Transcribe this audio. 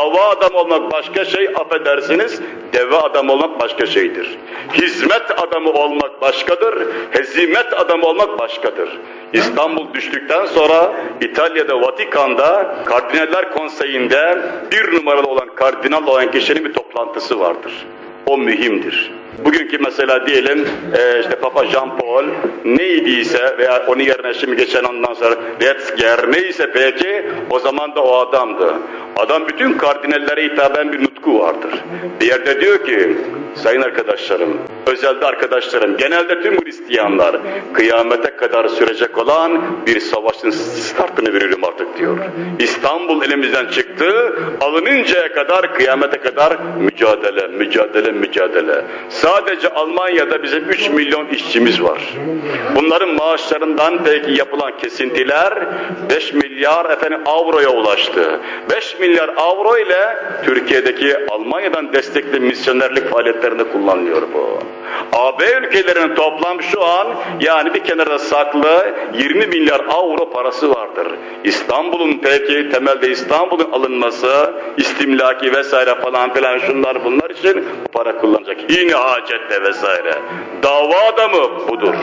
Dava adamı olmak başka şey, affedersiniz, deve adamı olmak başka şeydir. Hizmet adamı olmak başkadır, hezimet adamı olmak başkadır. İstanbul düştükten sonra İtalya'da Vatikan'da Kardinaller Konseyi'nde bir numaralı olan kardinal olan kişinin bir toplantısı vardır. O mühimdir. Bugünkü mesela diyelim e, işte Papa Jean Paul neydiyse veya onun yerine şimdi geçen ondan sonra Ratzinger neyse peki o zaman da o adamdı. Adam bütün kardinallere hitaben bir nutku vardır. Bir yerde diyor ki sayın arkadaşlarım, özelde arkadaşlarım, genelde tüm Hristiyanlar kıyamete kadar sürecek olan bir savaşın startını veririm artık diyor. İstanbul elimizden çıktı, alınıncaya kadar kıyamete kadar mücadele, mücadele, mücadele. Sadece Almanya'da bizim 3 milyon işçimiz var. Bunların maaşlarından peki yapılan kesintiler 5 milyar efendim avroya ulaştı. 5 milyar avro ile Türkiye'deki Almanya'dan destekli misyonerlik faaliyetlerinde kullanılıyor bu. AB ülkelerinin toplam şu an yani bir kenara saklı 20 milyar avro parası vardır. İstanbul'un peki temelde İstanbul'un alınması, istimlaki vesaire falan filan şunlar bunlar için para kullanacak. Yine hacette vesaire. Dava adamı budur.